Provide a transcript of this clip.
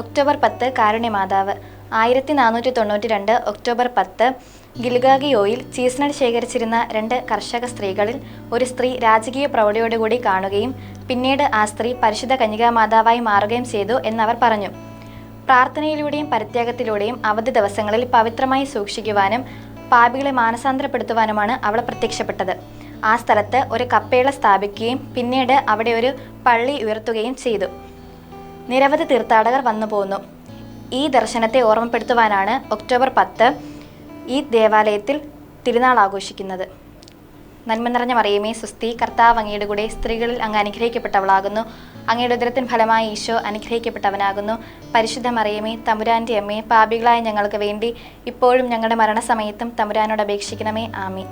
October പത്ത് കാരുണ്യമാതാവ്. ആയിരത്തി നാനൂറ്റി തൊണ്ണൂറ്റി രണ്ട് ഒക്ടോബർ പത്ത് ഗിൽഗാഗിയോയിൽ ചീസ്നൽ ശേഖരിച്ചിരുന്ന രണ്ട് കർഷക സ്ത്രീകളിൽ ഒരു സ്ത്രീ രാജകീയ പ്രൗഢിയോടുകൂടി കാണുകയും പിന്നീട് ആ സ്ത്രീ പരിശുദ്ധ കന്യകാമാതാവായി മാറുകയും ചെയ്തു എന്നവർ പറഞ്ഞു. പ്രാർത്ഥനയിലൂടെയും പരിത്യാഗത്തിലൂടെയും അവധി ദിവസങ്ങളിൽ പവിത്രമായി സൂക്ഷിക്കുവാനും പാപികളെ മാനസാന്തരപ്പെടുത്തുവാനുമാണ് അവൾ പ്രത്യക്ഷപ്പെട്ടത്. ആ സ്ഥലത്ത് ഒരു കപ്പേള സ്ഥാപിക്കുകയും പിന്നീട് അവിടെ ഒരു പള്ളി ഉയർത്തുകയും ചെയ്തു. നിരവധി തീർത്ഥാടകർ വന്നു പോന്നു. ഈ ദർശനത്തെ ഓർമ്മപ്പെടുത്തുവാനാണ് ഒക്ടോബർ പത്ത് ഈ ദേവാലയത്തിൽ തിരുനാൾ ആഘോഷിക്കുന്നത്. നന്മ നിറഞ്ഞ മറിയമേ സുസ്തി കർത്താവ് അങ്ങയുടെ കൂടെ സ്ത്രീകളിൽ അങ്ങ് അനുഗ്രഹിക്കപ്പെട്ടവളാകുന്നു. അങ്ങയുടെ ഉദരത്തിൻ ഫലമായി ഈശോ അനുഗ്രഹിക്കപ്പെട്ടവനാകുന്നു. പരിശുദ്ധ മറിയമേ തമുരാന്റെ അമ്മേ പാപികളായ ഞങ്ങൾക്ക് വേണ്ടി ഇപ്പോഴും ഞങ്ങളുടെ മരണസമയത്തും തമുരാനോട് അപേക്ഷിക്കണമേ. ആമി